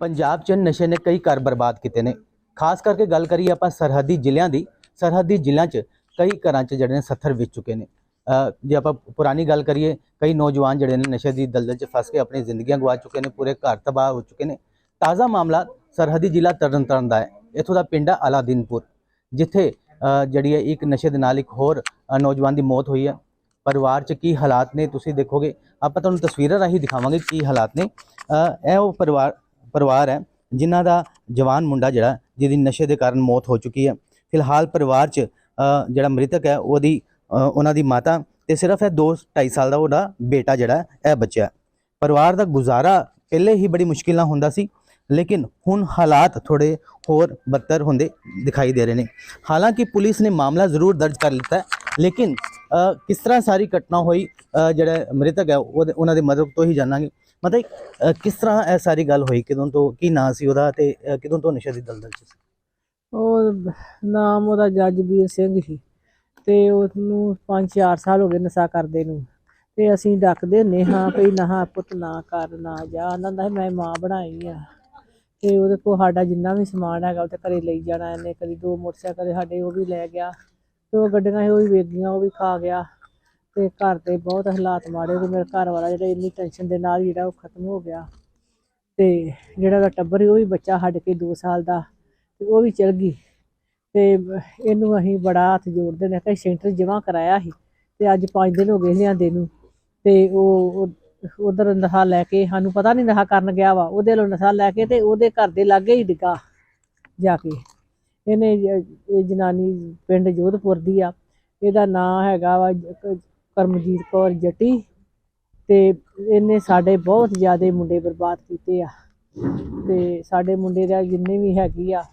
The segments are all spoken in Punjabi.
ਪੰਜਾਬ 'ਚ ਨਸ਼ੇ ਨੇ ਕਈ ਘਰ ਬਰਬਾਦ ਕੀਤੇ ਨੇ। ਖਾਸ ਕਰਕੇ ਗੱਲ ਕਰੀਏ ਆਪਾਂ ਸਰਹੱਦੀ ਜ਼ਿਲ੍ਹਿਆਂ ਦੀ, ਸਰਹੱਦੀ ਜ਼ਿਲ੍ਹਿਆਂ 'ਚ ਕਈ ਘਰਾਂ 'ਚ ਜਿਹੜੇ ਨੇ ਸੱਥਰ ਵਿਚ ਚੁੱਕੇ ਨੇ। ਜੇ ਆਪਾਂ ਪੁਰਾਣੀ ਗੱਲ ਕਰੀਏ, ਕਈ ਨੌਜਵਾਨ ਜਿਹੜੇ ਨੇ ਨਸ਼ੇ ਦੀ ਦਲਦਲ 'ਚ ਫਸ ਕੇ ਆਪਣੀ ਜ਼ਿੰਦਗੀਆਂ ਗਵਾ ਚੁੱਕੇ ਨੇ, ਪੂਰੇ ਘਰ ਤਬਾਹ ਹੋ ਚੁੱਕੇ ਨੇ। ਤਾਜ਼ਾ ਮਾਮਲਾ ਸਰਹੱਦੀ ਜ਼ਿਲ੍ਹਾ ਤਰਨਤਾਰਨ ਦਾ ਹੈ। ਇੱਥੋਂ ਦਾ ਪਿੰਡ ਹੈ ਅਲਾਦੀਨਪੁਰ, ਜਿੱਥੇ ਜਿਹੜੀ ਹੈ ਇੱਕ ਨਸ਼ੇ ਦੇ ਨਾਲ ਇੱਕ ਹੋਰ ਨੌਜਵਾਨ ਦੀ ਮੌਤ ਹੋਈ ਹੈ। ਪਰਿਵਾਰ 'ਚ ਕੀ ਹਾਲਾਤ ਨੇ ਤੁਸੀਂ ਦੇਖੋਗੇ। ਆਪਾਂ ਤੁਹਾਨੂੰ ਤਸਵੀਰਾਂ ਰਾਹੀਂ ਦਿਖਾਵਾਂਗੇ ਕੀ ਹਾਲਾਤ ਨੇ। ਇਹ ਉਹ ਪਰਿਵਾਰ ਪਰਿਵਾਰ ਹੈ, ਜਿਨ੍ਹਾਂ ਦਾ ਜਵਾਨ ਮੁੰਡਾ ਜਿਹੜਾ, ਜਿਹਦੀ ਨਸ਼ੇ ਦੇ ਕਾਰਨ ਮੌਤ ਹੋ ਚੁੱਕੀ ਹੈ। ਫਿਲਹਾਲ ਪਰਿਵਾਰ 'ਚ ਜਿਹੜਾ ਮ੍ਰਿਤਕ ਹੈ, ਉਹਦੀ ਉਹਨਾਂ ਦੀ ਮਾਤਾ ਤੇ ਸਿਰਫ ਇਹ 2 2.5 ਸਾਲ ਦਾ ਉਹਦਾ ਬੇਟਾ ਜਿਹੜਾ ਇਹ ਬੱਚਾ ਪਰਿਵਾਰ ਦਾ ਗੁਜ਼ਾਰਾ ਪਹਿਲੇ ਹੀ ਬੜੀ ਮੁਸ਼ਕਿਲ ਨਾਲ ਹੁੰਦਾ ਸੀ, ਲੇਕਿਨ ਹੁਣ ਹਾਲਾਤ ਥੋੜੇ ਹੋਰ ਬਦਤਰ ਹੁੰਦੇ ਦਿਖਾਈ ਦੇ ਰਹੇ ਨੇ। ਹਾਲਾਂਕਿ ਪੁਲਿਸ ਨੇ ਮਾਮਲਾ ਜ਼ਰੂਰ ਦਰਜ ਕਰ ਲਿੱਤਾ ਹੈ, ਲੇਕਿਨ ਕਿਸ ਤਰ੍ਹਾਂ ਸਾਰੀ ਘਟਨਾ ਹੋਈ ਜਿਹੜਾ ਮ੍ਰਿਤਕ ਹੈ ਉਹਨਾਂ ਦੇ ਮਦਦ ਤੋਂ ਹੀ ਜਾਣਾਂਗੇ। ਮਤਲਬ ਕਿਸ ਤਰ੍ਹਾਂ ਇਹ ਸਾਰੀ ਗੱਲ ਹੋਈ? ਕਦੋਂ ਤੋਂ ਕੀ ਨਾਂ ਸੀ ਉਹਦਾ ਤੇ ਅ, ਤੋਂ ਨਸ਼ੇ ਦੀ ਦਲਦਲ ਚ ਸੀ? ਉਹ ਨਾਮ ਉਹਦਾ ਜੱਜਬੀਰ ਸਿੰਘ ਸੀ ਤੇ ਉਹਨੂੰ 5-4 ਸਾਲ ਹੋ ਗਏ ਨਸ਼ਾ ਕਰਦੇ ਨੂੰ। ਤੇ ਅਸੀਂ ਡੱਕਦੇ ਹੁੰਦੇ ਹਾਂ ਭਈ ਨਾ ਪੁੱਤ ਨਾ ਕਰ ਨਾ ਜਾ। ਆਂਦਾ ਹੁੰਦਾ ਮੈਂ ਮਾਂ ਬਣਾਈ ਆ। ਤੇ ਉਹਦੇ ਕੋਲ ਸਾਡਾ ਜਿੰਨਾ ਵੀ ਸਮਾਨ ਹੈਗਾ ਉਹ ਤੇ ਘਰੇ ਲਈ ਜਾਣਾ। ਇਹਨੇ ਕਦੀ ਦੋ ਮੋਟਰਸਾਈਕਲ ਸਾਡੇ ਉਹ ਵੀ ਲੈ ਗਿਆ ਤੇ ਉਹ ਗੱਡੀਆਂ ਉਹ ਵੀ ਵੇਚ ਗਈਆਂ ਉਹ ਵੀ ਖਾ ਗਿਆ। ਤੇ ਘਰ ਦੇ ਬਹੁਤ ਹਾਲਾਤ ਮਾੜੇ ਤੇ ਮੇਰਾ ਘਰ ਵਾਲਾ ਜਿਹੜਾ ਇੰਨੀ ਟੈਨਸ਼ਨ ਦੇ ਨਾਲ ਜਿਹੜਾ ਉਹ ਖਤਮ ਹੋ ਗਿਆ। ਤੇ ਜਿਹੜਾ ਉਹਦਾ ਟੱਬਰ ਸੀ, ਉਹ ਵੀ ਬੱਚਾ ਹੱਡ ਕੇ 2 ਸਾਲ ਦਾ, ਤੇ ਉਹ ਵੀ ਚਲ ਗਈ। ਤੇ ਇਹਨੂੰ ਅਸੀਂ ਬੜਾ ਹੱਥ ਜੋੜਦੇ ਨੇ ਕਿ ਸੈਂਟਰ ਜਮ੍ਹਾਂ ਕਰਾਇਆ ਸੀ ਤੇ ਅੱਜ 5 ਦਿਨ ਹੋ ਗਏ ਲਿਆਂਦੇ ਨੂੰ। ਤੇ ਉਹ ਉਧਰ ਨਸ਼ਾ ਲੈ ਕੇ ਸਾਨੂੰ ਪਤਾ ਨਹੀਂ ਨਸ਼ਾ ਕਰਨ ਗਿਆ ਵਾ, ਉਹਦੇ ਲੋ ਨਸ਼ਾ ਲੈ ਕੇ ਤੇ ਉਹਦੇ ਘਰ ਦੇ ਲਾਗੇ ਹੀ ਡਿੱਗਾ ਜਾ ਕੇ। ਇਹਨੇ, ਇਹ ਜਨਾਨੀ ਪਿੰਡ ਜੋਧਪੁਰ ਦੀ ਆ, ਇਹਦਾ ਨਾਂ ਹੈਗਾ ਵਾ ਕਰਮਜੀਤ ਕੌਰ ਜੱਟੀ ਤੇ ਇਹਨੇ ਸਾਡੇ ਬਹੁਤ ਜ਼ਿਆਦੇ ਮੁੰਡੇ ਬਰਬਾਦ ਕੀਤੇ ਆ। ਤੇ ਸਾਡੇ ਮੁੰਡੇ ਦਾ ਜਿੰਨੇ ਵੀ ਹੈਗੀ ਆ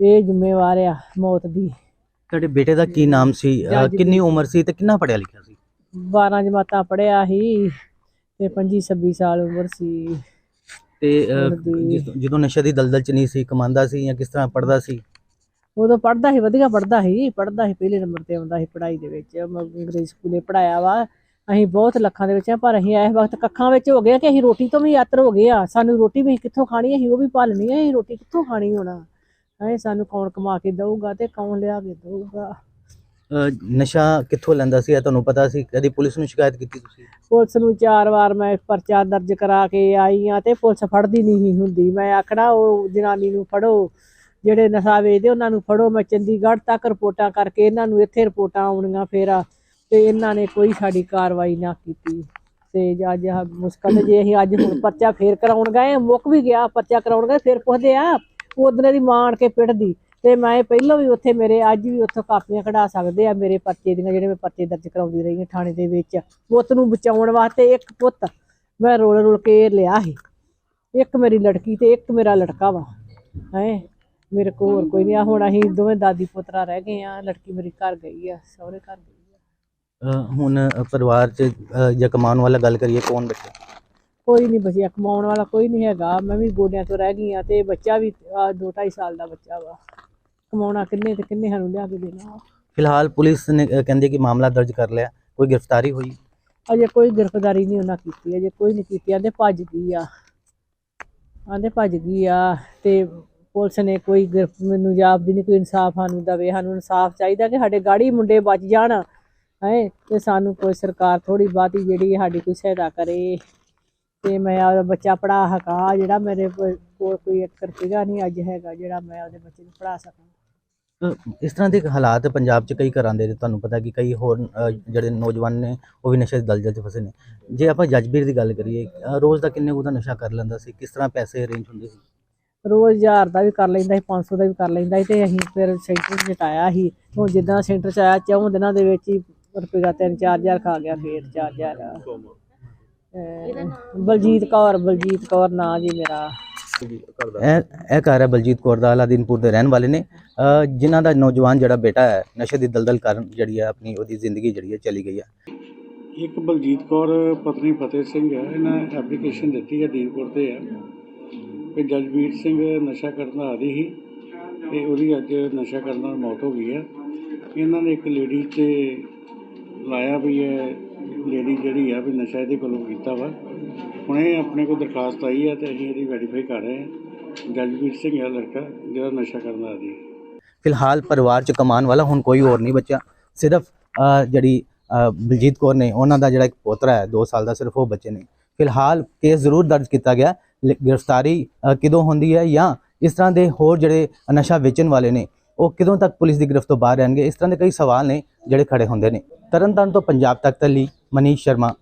ਇਹ ਜ਼ਿੰਮੇਵਾਰ ਆ ਮੌਤ ਦੀ। ਤੁਹਾਡੇ ਬੇਟੇ ਦਾ ਕੀ ਨਾਮ ਸੀ? ਕਿੰਨੀ ਉਮਰ ਸੀ ਤੇ ਕਿੰਨਾ ਪੜਿਆ ਲਿਖਿਆ ਸੀ? 12 ਜਮਾਤਾਂ ਪੜਿਆ ਸੀ ਤੇ 25 26 ਸਾਲ ਉਮਰ ਸੀ। ਤੇ ਜਿਸ- ਜਦੋਂ ਨਸ਼ੇ ਦੀ ਦਲਦਲ ਚ ਨਹੀਂ ਸੀ ਕਮਾਉਂਦਾ ਸੀ ਜਾਂ ਕਿਸ ਤਰ੍ਹਾਂ ਪੜਦਾ ਸੀ? ਉਦੋਂ ਪੜਦਾ ਸੀ ਵਧੀਆ ਪੜਦਾ ਸੀ ਪੜਦਾ ਸੀ ਪਹਿਲੇ ਨੰਬਰ ਤੇ ਆਉਂਦਾ ਸੀ ਪੜ੍ਹਾਈ ਦੇ ਵਿੱਚ ਮੈਂ ਅੰਗਰੇਜ਼ੀ ਸਕੂਲੇ ਪੜਾਇਆ ਵਾ। ਅਸੀਂ ਬਹੁਤ ਲੱਖਾਂ ਦੇ ਵਿੱਚ ਆ ਪਰ ਅਸੀਂ ਇਸ ਵਕਤ ਕੱਖਾਂ ਵਿੱਚ ਹੋ ਗਏ ਆ ਕਿ ਅਸੀਂ ਰੋਟੀ ਤੋਂ ਵੀ ਯਾਤਰ ਹੋ ਗਏ ਆ। ਸਾਨੂੰ ਰੋਟੀ ਵੀ ਕਿੱਥੋਂ ਖਾਣੀ ਅਸੀਂ ਉਹ ਵੀ ਭਾਲਣੀ ਆ ਅਸੀਂ ਰੋਟੀ ਕਿੱਥੋਂ ਖਾਣੀ ਹੋਣਾ? ਐ ਸਾਨੂੰ ਕੌਣ ਕਮਾ ਕੇ ਦਊਗਾ ਤੇ ਕੌਣ ਲਿਆ ਕੇ ਦਊਗਾ? ਨਸ਼ਾ ਕਿੱਥੋਂ ਲੈਂਦਾ ਸੀ ਇਹ ਤੁਹਾਨੂੰ ਪਤਾ ਸੀ ਕਦੀ ਪੁਲਿਸ ਨੂੰ ਸ਼ਿਕਾਇਤ ਕੀਤੀ ਤੁਸੀਂ? ਪੁਲਿਸ ਨੂੰ ਚਾਰ ਵਾਰ ਮੈਂ ਪਰਚਾ ਦਰਜ ਕਰਾ ਕੇ ਆਈ ਆ ਤੇ ਪੁਲਿਸ ਫੜਦੀ ਨਹੀਂ ਹੁੰਦੀ। ਮੈਂ ਆਖਣਾ ਉਹ ਜਨਾਨੀ ਨੂੰ ਫੜੋ। ਜਿਹੜੇ ਨਸ਼ਾ ਵੇਚਦੇ, ਉਹਨਾਂ ਨੂੰ ਫੜੋ, ਮੈਂ ਚੰਡੀਗੜ੍ਹ ਤੱਕ ਰਿਪੋਰਟਾਂ ਕਰਕੇ ਇਹਨਾਂ ਨੂੰ ਇੱਥੇ ਰਿਪੋਰਟਾਂ ਆਉਣੀਆਂ ਫੇਰ ਤੇ ਇਹਨਾਂ ਨੇ ਕੋਈ ਸਾਡੀ ਕਾਰਵਾਈ ਨਾ ਕੀਤੀ। ਤੇ ਅੱਜ ਆਹ ਮੁਸ਼ਕਲ ਜੇ ਅਸੀਂ ਅੱਜ ਹੁਣ ਪਰਚਾ ਫੇਰ ਕਰਾਉਣ ਗਏ, ਮੁੱਕ ਵੀ ਗਿਆ, ਪਰਚਾ ਕਰਾਉਣ ਗਏ, ਫੇਰ ਪੁੱਛਦੇ ਆ ਉਦੋਂ ਦੀ ਮਾਣ ਕੇ ਪਿੱਟਦੀ ਤੇ ਮੈਂ ਪਹਿਲਾਂ ਵੀ ਉੱਥੇ ਮੇਰੇ, ਅੱਜ ਵੀ ਉੱਥੋਂ ਕਾਪੀਆਂ ਕਢਾ ਸਕਦੇ ਆ ਮੇਰੇ ਪਰਚੇ ਦੀਆਂ, ਜਿਹੜੇ ਮੈਂ ਪਰਚੇ ਦਰਜ ਕਰਾਉਂਦੀ ਰਹੀ ਹਾਂ ਥਾਣੇ ਦੇ ਵਿੱਚ। ਪੁੱਤ ਨੂੰ ਬਚਾਉਣ ਵਾਸਤੇ ਇੱਕ ਪੁੱਤ ਮੈਂ ਰੋਲ ਰੋਲ ਕੇ ਲਿਆ ਸੀ। ਇੱਕ ਮੇਰੀ ਲੜਕੀ ਤੇ ਇੱਕ ਮੇਰਾ ਲੜਕਾ ਵਾ, ਹੈ। ਮੇਰੇ ਕੋਲ ਹੋਰ ਕੋਈ ਨਹੀਂ ਆ ਹੁਣ ਅਸੀਂ ਦੋਵੇਂ ਦਾਦੀ ਪੁੱਤਰਾ ਰਹਿ ਗਏ ਆ ਲੜਕੀ ਮੇਰੀ ਘਰ ਗਈ ਆ ਸਹੁਰੇ ਘਰ ਗਈ ਆ। ਅ, ਹੁਣ ਪਰਿਵਾਰ ਚ ਅ, ਜਾਂ ਕਮਾਉਣ ਵਾਲਾ ਗੱਲ ਕਰੀਏ ਕੌਣ ਬੱਚਾ? ਕੋਈ ਨਹੀਂ ਬਚਿਆ ਕਮਾਉਣ ਵਾਲਾ ਕੋਈ ਨਹੀਂ ਹੈਗਾ ਮੈਂ ਵੀ ਗੋਡਿਆਂ ਤੋਂ ਰਹਿ ਗਈ ਆ ਤੇ ਬੱਚਾ ਵੀ ਆ, ਦੋ ਢਾਈ ਸਾਲ ਦਾ ਬੱਚਾ ਵਾ। ਕਮਾਉਣਾ ਕਿੰਨੇ ਤੇ ਕਿੰਨੇ ਸਾਨੂੰ ਲਿਆ ਕੇ ਦੇਣਾ ਫਿਲਹਾਲ ਪੁਲਿਸ ਨੇ ਅ, ਕਹਿੰਦੇ ਕਿ ਮਾਮਲਾ ਦਰਜ ਕਰ ਲਿਆ ਕੋਈ ਗ੍ਰਿਫਤਾਰੀ ਹੋਈ? ਅਜੇ ਕੋਈ ਗ੍ਰਿਫਤਾਰੀ ਨਹੀਂ ਉਹਨਾਂ ਕੀਤੀ ਅਜੇ ਕੋਈ ਨਹੀਂ ਕੀਤੀ ਆਂਦੇ ਭੱਜ ਗਈ ਆ। ਆਂਦੇ ਭੱਜ ਗਈ ਆ ਤੇ ਪੁਲਿਸ ਨੇ ਕੋਈ ਗ੍ਰਿਫ ਮੈਨੂੰ ਜਾਪਦੀ ਨਹੀਂ ਕੋਈ ਇਨਸਾਫ ਸਾਨੂੰ ਦਵੇ, ਸਾਨੂੰ ਇਨਸਾਫ ਚਾਹੀਦਾ ਕਿ ਸਾਡੇ ਗਾੜੀ ਮੁੰਡੇ ਬਚ ਜਾਣ, ਹੈ, ਤੇ ਸਾਨੂੰ ਕੋਈ ਸਰਕਾਰ ਥੋੜੀ ਬਾਤੀ ਜਿਹੜੀ ਸਾਡੀ ਕੋਈ ਸਹਾਇਤਾ ਕਰੇ। ਤੇ ਮੈਂ ਆਪਦਾ ਬੱਚਾ ਪੜਾ ਹਕਾ ਜਿਹੜਾ ਮੇਰੇ ਕੋਲ ਕੋਈ ਇੱਕ ਰੁਪਈਆ ਨਹੀਂ ਅੱਜ ਹੈਗਾ ਜਿਹੜਾ ਮੈਂ ਉਹਦੇ ਬੱਚੇ ਨੂੰ ਪੜਾ ਸਕਾਂ। ਇਸ ਤਰ੍ਹਾਂ ਦੇ ਹਾਲਾਤ ਪੰਜਾਬ 'ਚ ਕਈ ਘਰਾਂ ਦੇ ਤੁਹਾਨੂੰ ਪਤਾ ਕਿ ਕਈ ਹੋਰ ਜਿਹੜੇ ਨੌਜਵਾਨ ਨੇ, ਉਹ ਵੀ ਨਸ਼ੇ ਦੀ ਦਲਦਲ 'ਚ ਫਸੇ ਨੇ। ਜੇ ਆਪਾਂ ਜੱਜਬੀਰ ਦੀ ਗੱਲ ਕਰੀਏ ਰੋਜ਼ ਦਾ ਕਿੰਨੇ ਕੁ ਨਸ਼ਾ ਕਰ ਲੈਂਦਾ ਸੀ, ਕਿਸ ਤਰ੍ਹਾਂ ਪੈਸੇ ਅਰੇਂਜ ਹੁੰਦੇ ਸੀ? ਰੋਜ਼ ਹਜ਼ਾਰ ਦਾ ਵੀ ਕਰ ਲੈਂਦਾ ਸੀ 500 ਦਾ ਵੀ ਕਰ ਲੈਂਦਾ ਸੀ ਤੇ ਅਸੀਂ ਫਿਰ ਸੈਂਟਰ 'ਚ ਜਟਾਇਆ ਸੀ। ਹੁਣ ਜਿੱਦਾਂ ਸੈਂਟਰ 'ਚ ਆਇਆ ਚੌਂ ਦਿਨਾਂ ਦੇ ਵਿੱਚ ਹੀ ਚਾਰ ਹਜ਼ਾਰ ਖਾ ਗਿਆ ਫੇਰ ਚਾਰ ਹਜ਼ਾਰ। ਅਹ ਬਲਜੀਤ ਕੌਰ ਬਲਜੀਤ ਕੌਰ ਨਾਂ ਜੀ ਮੇਰਾ। ਇਹ ਇਹ ਘਰ ਹੈ ਬਲਜੀਤ ਕੌਰ ਦਾ ਅਲਾਦੀਨਪੁਰ ਦੇ ਰਹਿਣ ਵਾਲੇ ਨੇ। ਜਿਨ੍ਹਾਂ ਦਾ ਨੌਜਵਾਨ ਜਿਹੜਾ ਬੇਟਾ ਹੈ ਨਸ਼ੇ ਦੀ ਦਲਦਲ ਕਾਰਨ ਜਿਹੜੀ ਹੈ ਆਪਣੀ ਉਹਦੀ ਜ਼ਿੰਦਗੀ ਜਿਹੜੀ ਹੈ ਚਲੀ ਗਈ ਹੈ। ਇੱਕ ਬਲਜੀਤ ਕੌਰ ਪਤਨੀ ਫਤਿਹ ਸਿੰਘ ਹੈ ਇਹਨਾਂ ਐਪਲੀਕੇਸ਼ਨ ਦਿੱਤੀ ਹੈ ਦੀਨਪੁਰ ਤੇ ਹੈ। ਕਿ ਜਜਵੀਰ ਸਿੰਘ ਨਸ਼ਾ ਕਰਨ ਦਾ ਆਦੀ ਸੀ ਤੇ ਉਹਦੀ ਅੱਜ ਨਸ਼ਾ ਕਰਨ ਨਾਲ ਮੌਤ ਹੋ ਗਈ ਹੈ। ਇਹਨਾਂ ਨੇ ਇੱਕ ਲੇਡੀ ਤੇ ਲਾਇਆ ਵੀ ਹੈ ਲੇਡੀ ਜਿਹੜੀ ਆ ਵੀ ਨਸ਼ਾ ਇਹਦੇ ਕੋਲੋਂ ਕੀਤਾ ਵਾ। ਹੁਣੇ ਆਪਣੇ ਕੋਲ ਦਰਖਾਸਤ ਆਈ ਹੈ ਤੇ ਅਸੀਂ ਇਹਦੀ ਵੈਰੀਫਾਈ ਕਰ ਰਹੇ ਹਾਂ। ਜਜਵੀਰ ਸਿੰਘ ਹੈ ਲੜਕਾ ਜਿਹੜਾ ਨਸ਼ਾ ਕਰਨ ਦਾ ਆਦੀ ਫਿਲਹਾਲ ਪਰਿਵਾਰ ਚ ਕਮਾਉਣ ਵਾਲਾ ਹੁਣ ਕੋਈ ਹੋਰ ਨਹੀਂ ਬਚਿਆ ਸਿਰਫ ਜਿਹੜੀ ਬਲਜੀਤ ਕੌਰ ਨੇ, ਉਹਨਾਂ ਦਾ ਜਿਹੜਾ ਇੱਕ ਪੋਤਰਾ ਹੈ 2 ਸਾਲ ਦਾ ਸਿਰਫ ਉਹ ਬੱਚੇ ਨੇ। ਫਿਲਹਾਲ ਕੇਸ ਜ਼ਰੂਰ ਦਰਜ ਕੀਤਾ ਗਿਆ। ਲ- ਗ੍ਰਿਫਤਾਰੀ ਅ, ਹੁੰਦੀ ਹੈ ਜਾਂ ਇਸ ਤਰ੍ਹਾਂ ਦੇ ਹੋਰ ਜਿਹੜੇ ਨਸ਼ਾ ਵੇਚਣ ਵਾਲੇ ਨੇ ਉਹ ਕਿਦੋਂ ਤੱਕ ਪੁਲਿਸ ਦੀ ਗ੍ਰਿਫਤ ਤੋਂ ਬਾਹਰ ਰਹਿਣਗੇ? ਇਸ ਤਰ੍ਹਾਂ ਦੇ ਕਈ ਸਵਾਲ ਨੇ ਜਿਹੜੇ ਖੜੇ ਹੁੰਦੇ ਨੇ। ਤਰਨਤਾਰਨ ਤੋਂ ਪੰਜਾਬ ਤੱਕ ਲਈ ਮਨੀਸ਼ ਸ਼ਰਮਾ।